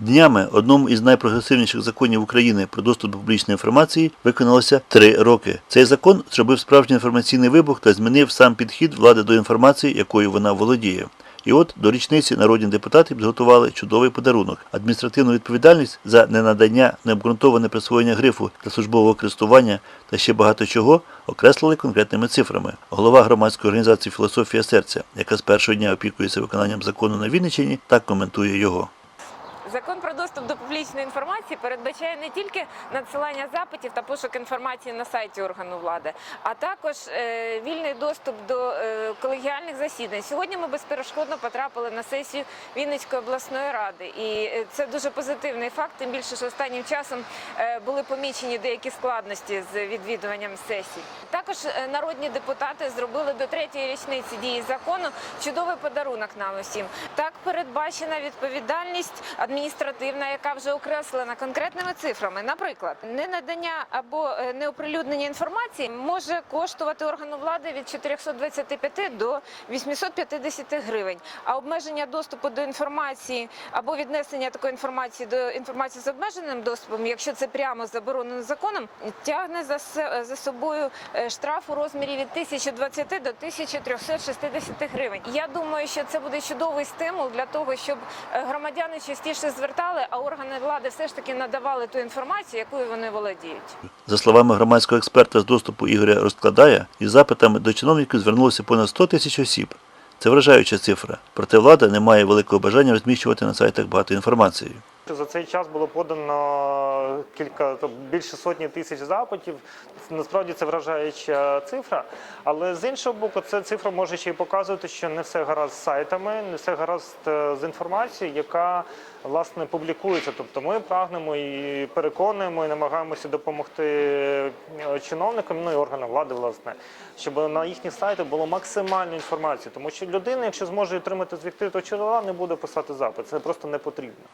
Днями одному із найпрогресивніших законів України про доступ до публічної інформації виконалося три роки. Цей закон зробив справжній інформаційний вибух та змінив сам підхід влади до інформації, якою вона володіє. І от до річниці народні депутати підготували чудовий подарунок адміністративну відповідальність за ненадання, необґрунтоване присвоєння грифу для службового користування та ще багато чого окреслили конкретними цифрами. Голова громадської організації Філософія серця, яка з першого дня опікується виконанням закону на Вінниччині, так коментує його. Закон про доступ до публічної інформації передбачає не тільки надсилання запитів та пошук інформації на сайті органу влади, а також е, вільний доступ до е, колегіальних засідань. Сьогодні ми безперешкодно потрапили на сесію Вінницької обласної ради, і е, це дуже позитивний факт. Тим більше, що останнім часом були помічені деякі складності з відвідуванням сесій. Також народні депутати зробили до третьої річниці дії закону чудовий подарунок нам усім. Так передбачена відповідальність адміністративна, яка вже окреслена конкретними цифрами. Наприклад, ненадання або е, неоприлюднення інформації може коштувати органу влади від 425 до 850 гривень. А обмеження доступу до інформації або віднесення такої інформації до інформації з обмеженим доступом, якщо це прямо заборонено законом, тягне за собою е, штраф у розмірі від 1020 до 1360 гривень. Я думаю, що це буде чудовий стимул для того, щоб е, громадяни частіше звертали, а органи влади все ж таки надавали ту інформацію, якою вони володіють. За словами громадського експерта з доступу Ігоря Розкладая, із запитами до чиновників звернулося понад 100 тисяч осіб. Це вражаюча цифра. Проте влада не має великого бажання розміщувати на сайтах багато інформації. За цей час було подано кілька більше сотні тисяч запитів. Насправді це вражаюча цифра. Але з іншого боку, ця цифра може ще й показувати, що не все гаразд з сайтами, не все гаразд е, з інформацією, яка власне публікується. Тобто ми прагнемо і переконуємо, і намагаємося допомогти е, чиновникам, ну і органам влади, власне, щоб на їхніх сайтах було максимально інформації. Тому що людина, якщо зможе отримати з відкритого джерела, не буде писати запит. Це просто не потрібно.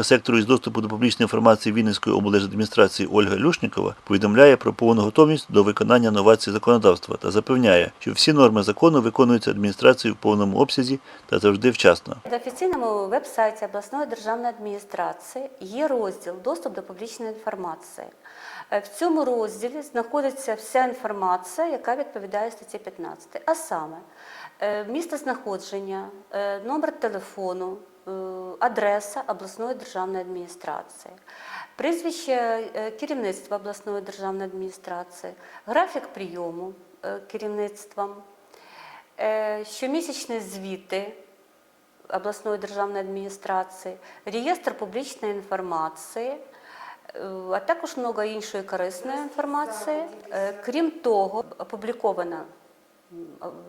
Завідувачка сектору із доступу до публічної інформації Вінницької облдержадміністрації Ольга Люшнікова повідомляє про повну готовність до виконання новацій законодавства та запевняє, що всі норми закону виконуються адміністрацією в повному обсязі та завжди вчасно. На офіційному веб-сайті обласної державної адміністрації є розділ Доступ до публічної інформації. Е, В цьому розділі знаходиться вся інформація, яка відповідає статті 15, а саме е, місце знаходження, е, номер телефону, адреса обласної державної адміністрації, прізвище е, керівництва обласної державної адміністрації, графік прийому е, керівництвом, е, щомісячні звіти обласної державної адміністрації, реєстр публічної інформації, е, а також много іншої корисної інформації. Е, Крім того, опубліковано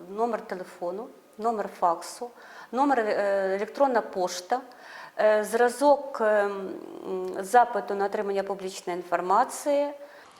номер телефону, номер факсу, номер е, електронна пошта, е, зразок е, запиту на отримання публічної інформації.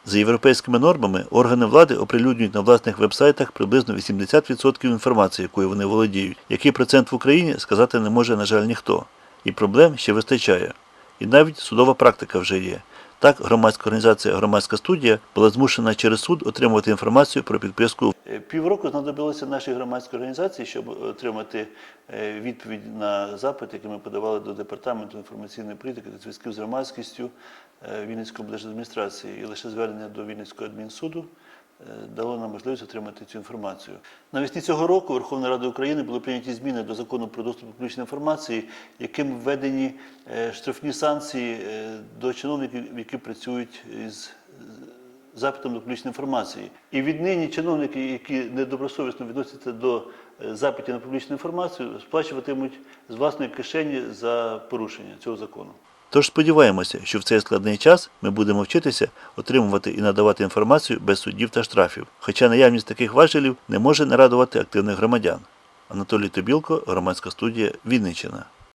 За європейськими нормами органи влади оприлюднюють на власних вебсайтах приблизно 80% інформації, якою вони володіють. Який процент в Україні сказати не може, на жаль, ніхто. І проблем ще вистачає. І навіть судова практика вже є. Так, громадська організація Громадська студія була змушена через суд отримувати інформацію про підписку. Півроку знадобилося нашій громадській організації, щоб отримати е, відповідь на запит, який ми подавали до департаменту інформаційної політики та зв'язків з громадськістю е, Вінницької облдержадміністрації. І лише звернення до Вінницького адмінсуду е, дало нам можливість отримати цю інформацію. Навесні цього року Верховною Радою України були прийняті зміни до закону про доступ до публічної інформації, яким введені е, штрафні санкції е, до чиновників, які працюють із запитом до публічної інформації. І віднині чиновники, які недобросовісно відносяться до е, запитів на публічну інформацію, сплачуватимуть з власної кишені за порушення цього закону. Тож сподіваємося, що в цей складний час ми будемо вчитися отримувати і надавати інформацію без суддів та штрафів. Хоча наявність таких важелів не може нарадувати активних громадян. Анатолій Тобілко, громадська студія Вінниччина.